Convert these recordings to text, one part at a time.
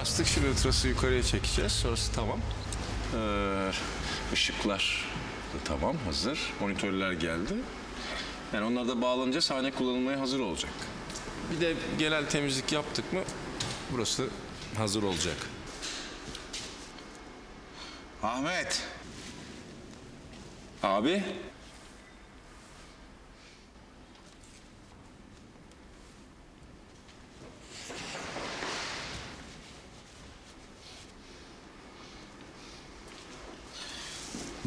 astık şimdi trası yukarıya çekeceğiz. Sonrası tamam. Ee, da tamam hazır. Monitörler geldi. Yani onlar da bağlanınca sahne kullanılmaya hazır olacak. Bir de genel temizlik yaptık mı burası hazır olacak. Ahmet. Abi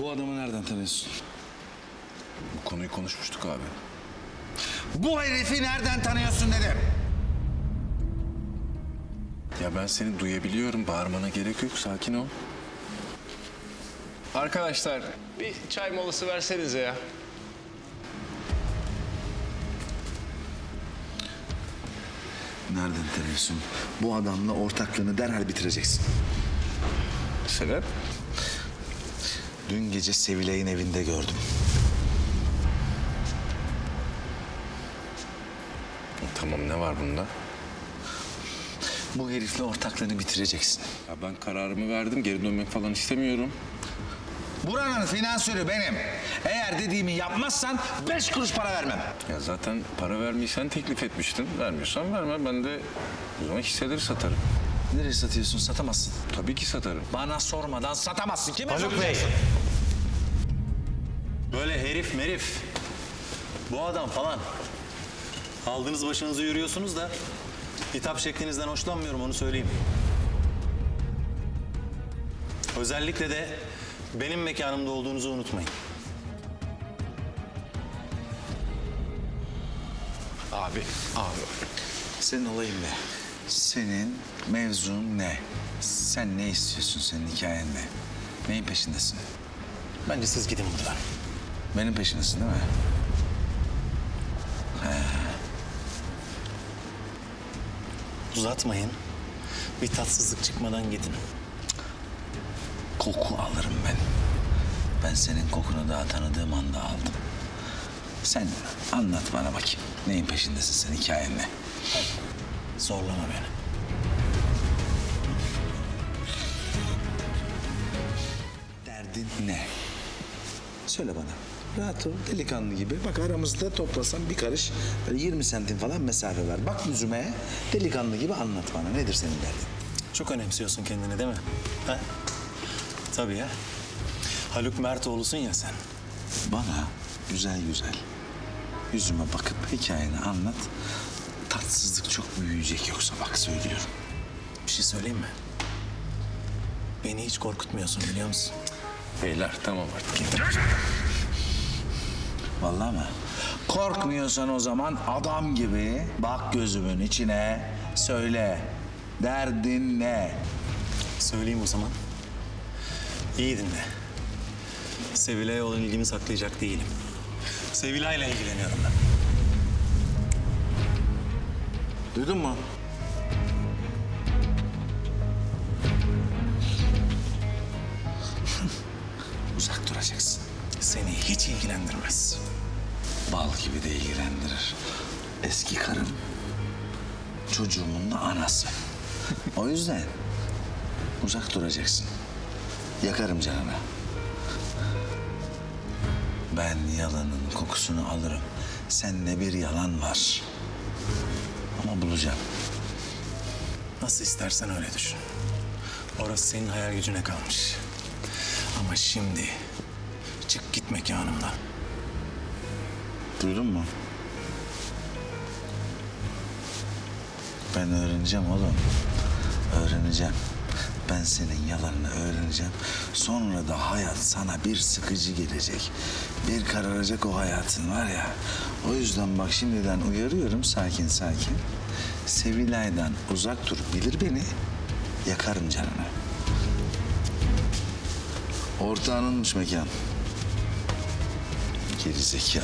Bu adamı nereden tanıyorsun? bu konuyu konuşmuştuk abi. Bu herifi nereden tanıyorsun dedim. Ya ben seni duyabiliyorum. Bağırmana gerek yok. Sakin ol. Arkadaşlar bir çay molası versenize ya. Nereden tanıyorsun? Bu adamla ortaklığını derhal bitireceksin. Sebep? Dün gece Sevilay'ın evinde gördüm. Tamam ne var bunda? Bu herifle ortaklığını bitireceksin. Ya ben kararımı verdim. Geri dönmek falan istemiyorum. Buranın finansörü benim. Eğer dediğimi yapmazsan beş kuruş para vermem. Ya zaten para vermeyi sen teklif etmiştin. Vermiyorsan verme. Ben de o zaman hisseleri satarım. Nereye satıyorsun? Satamazsın. Tabii ki satarım. Bana sormadan satamazsın. Kime Haluk Bey. Böyle herif merif. Bu adam falan. Aldığınız başınızı yürüyorsunuz da hitap şeklinizden hoşlanmıyorum onu söyleyeyim. Özellikle de benim mekanımda olduğunuzu unutmayın. Abi, abi. Senin olayın ne? Senin mevzun ne? Sen ne istiyorsun? Senin hikayen ne? Neyin peşindesin? Bence siz gidin buradan. Benim peşindesin değil mi? Uzatmayın. Bir tatsızlık çıkmadan gidin. Koku alırım ben. Ben senin kokunu daha tanıdığım anda aldım. Sen anlat bana bakayım. Neyin peşindesin sen? Hikayen ne? Zorlama beni. Derdin ne? Söyle bana. Rahat ol, delikanlı gibi. Bak aramızda toplasan bir karış, böyle 20 santim falan mesafe var. Bak yüzüme, delikanlı gibi anlat bana. Nedir senin derdin? Çok önemsiyorsun kendini değil mi? Ha? Tabii ya. Haluk Mertoğlu'sun ya sen. Bana güzel güzel yüzüme bakıp hikayeni anlat. Tatsızlık çok büyüyecek yoksa bak söylüyorum. Bir şey söyleyeyim mi? Beni hiç korkutmuyorsun biliyor musun? Beyler tamam artık. Vallahi mı? Korkmuyorsan o zaman adam gibi bak gözümün içine söyle. Derdin ne? Söyleyeyim o zaman. İyi dinle. Sevilay'a olan ilgimi saklayacak değilim. Sevilay'la ilgileniyorum ben. Duydun mu? Uzak duracaksın. Seni hiç ilgilendirmez. Bal gibi de ilgilendirir. Eski karım. Çocuğumun da anası. o yüzden uzak duracaksın. Yakarım canını. Ben yalanın kokusunu alırım. Sende bir yalan var. Ama bulacağım. Nasıl istersen öyle düşün. Orası senin hayal gücüne kalmış. Ama şimdi çık git mekanımdan. Duydun mu? Ben öğreneceğim oğlum. Öğreneceğim. Ben senin yalanını öğreneceğim. Sonra da hayat sana bir sıkıcı gelecek. Bir kararacak o hayatın var ya. O yüzden bak şimdiden uyarıyorum sakin sakin. Sevilay'dan uzak dur. Bilir beni. Yakarım canını. Ortağınınmış mekan. Geri zekalı.